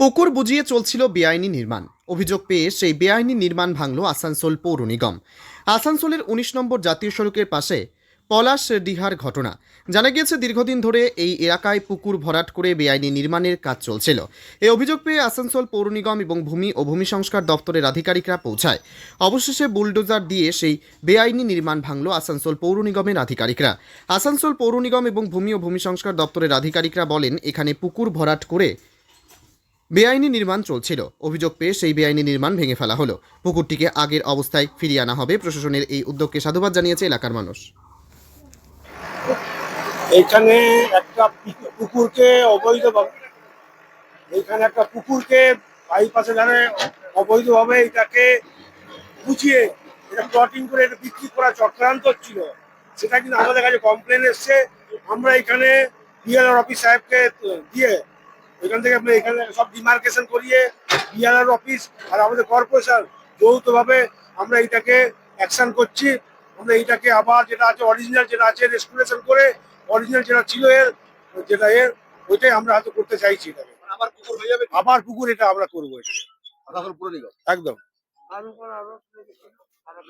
পুকুর বুঝিয়ে চলছিল বেআইনি নির্মাণ। অভিযোগ পেয়ে সেই বেআইনি নির্মাণ ভাঙল আসানসোল পৌর নিগম। আসানসোলের উনিশ নম্বর জাতীয় সড়কের পাশে পলাশ ডিহার ঘটনা। জানা গিয়েছে, দীর্ঘদিন ধরে এই এলাকায় পুকুর ভরাট করে বেআইনি নির্মাণের কাজ চলছিল। এই অভিযোগ পেয়ে আসানসোল পৌর নিগম এবং ভূমি ও ভূমি সংস্কার দপ্তরের আধিকারিকরা পৌঁছায়। অবশেষে বুলডোজার দিয়ে সেই বেআইনি নির্মাণ ভাঙল আসানসোল পৌর নিগমের আধিকারিকরা। আসানসোল পৌর নিগম এবং ভূমি ও ভূমি সংস্কার দপ্তরের আধিকারিকরা বলেন, এখানে পুকুর ভরাট করে বেআইনি নির্মাণ চলছিল। অভিযোগ পেয়ে সেই বেআইনি নির্মাণ ভেঙে ফেলা হলো। পুকুরটিকে আগের অবস্থায় ফিরিয়ে আনা হবে প্রশাসনের এই উদ্যোগকে সাধুবাদ জানিয়েছে এলাকার মানুষ। এখানে একটা পুকুরকে অবৈধভাবে এইখানে একটা পুকুরকে বাইপাসে ধারে অবৈধভাবে এটাকে বুঝিয়ে, এটা প্লটিং করে, এটা বিক্রি করা চক্রান্ত হচ্ছিল সেটা কিন্তু আমাদের কাছে কমপ্লেন এসছে। আমরা এখানে বিএলআর অফিস সাহেবকে দিয়ে এখান থেকে আমরা এখানে সব ডিমার্কেশন করিয়ে বিএলআর অফিস আর আমাদের কর্পোরেশন যৌথভাবে আমরা এটাকে অ্যাকশন করছি। আমরা এটাকে আবার যেটা আছে অরিজিনাল যেটা আছে রেস্টুরেশন করে অরিজিনাল যেটা ছিল এর যেটা এর ওইটাই আমরা হয়তো করতে চাইছি এটাকে। আবার পুকুর হয়ে যাবে আবার পুকুর এটা আমরা করব এটা আসানসোল পুরো নিগম একদম।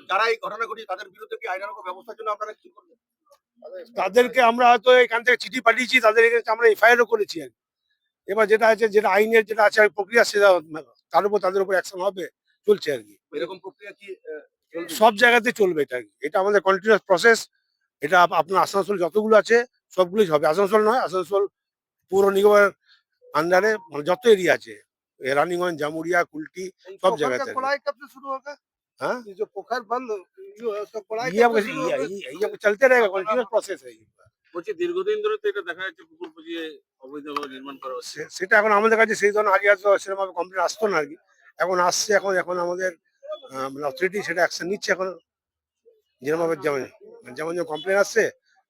যারা এই ঘটনা ঘটিয়ে তাদের বিরুদ্ধে কি আইনানুগ ব্যবস্থার জন্য আপনারা কি করবেন তাদেরকে আমরা হয়তো এখান থেকে চিঠি পাঠিয়েছি তাদের এখানে আমরা এফআইআরও করেছি আর কি। এবার যেটা আছে যেটা আইনের যেটা আছে প্রক্রিয়া সেটা তার উপর তাদের উপর অ্যাকশন হবে চলছে আর কি এরকম প্রক্রিয়া কি আহ, চলবে? সব জায়গাতে চলবে এটা আর কি। এটা আমাদের কন্টিনিউয়াস প্রসেস এটা আপ- আপনার আসানসোল যতগুলো আছে সবগুলোই হবে আসানসোল নয় আসানসোল পৌর নিগমের আন্ডারে মানে যত এরিয়া আছে এ রানীগঞ্জ জামুরিয়া কুলটি सब पोखर जगह का से। खुदाई कब से शुरू होगा हाँ ये जो पोखर बंद जो है उसका खुदाई ये कब आपका से शुरू ये होगा? ये- ये आपका चलते रहेगा कन्टिन्यूस प्रसेस है ये। বলছি দীর্ঘদিন ধরে তো এটা দেখা যাচ্ছে পুকুর পুজিয়ে অবৈধভাবে নির্মাণ করা হচ্ছে সে- সেটা এখন আমাদের কাছে সেই ধরনের আগে হয়তো সেরকম ভাবে কমপ্লেন আসতো না আর কি এখন আসছে এখন এখন আমাদের অথরিটি সেটা অ্যাকশন নিচ্ছে এখন যেরকম ভাবে যেমন যেমন যেমন কমপ্লেন আসছে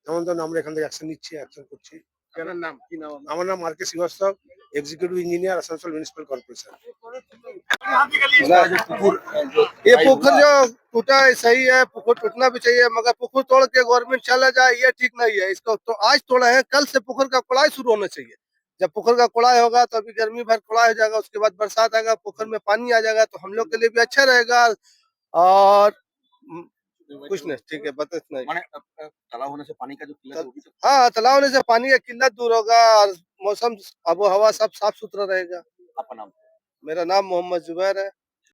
তেমন তেমন আমরা এখান থেকে অ্যাকশন নিচ্ছি অ্যাকশন করছি আপনার নাম কি নাম আপনার? আমার নাম R K Srivastava executive engineer Asansol municipal corporation ये पोखर जो टूटा है सही है पुखुर टूटना भी चाहिए मगर पुखुर तोड़ के गवर्नमेंट चला जाए ये ठीक नहीं है। इसको तो आज तोड़ा है कल से पुखर का कोड़ाई शुरू होना चाहिए। जब पुखर का कोड़ाई होगा तो अभी गर्मी भर कोड़ाई हो जाएगा उसके बाद बरसात आएगा पुखर में पानी आ जाएगा तो हम लोग के लिए भी अच्छा रहेगा। और कुछ तो। नहीं ठीक है बता तालाब होने से पानी का जो किल्लत तो- हाँ तालाब होने से पानी का किल्लत दूर होगा और मौसम आबो हवा सब साफ़ सुथरा रहेगा। नाम मेरा नाम मोहम्मद जुबैर है।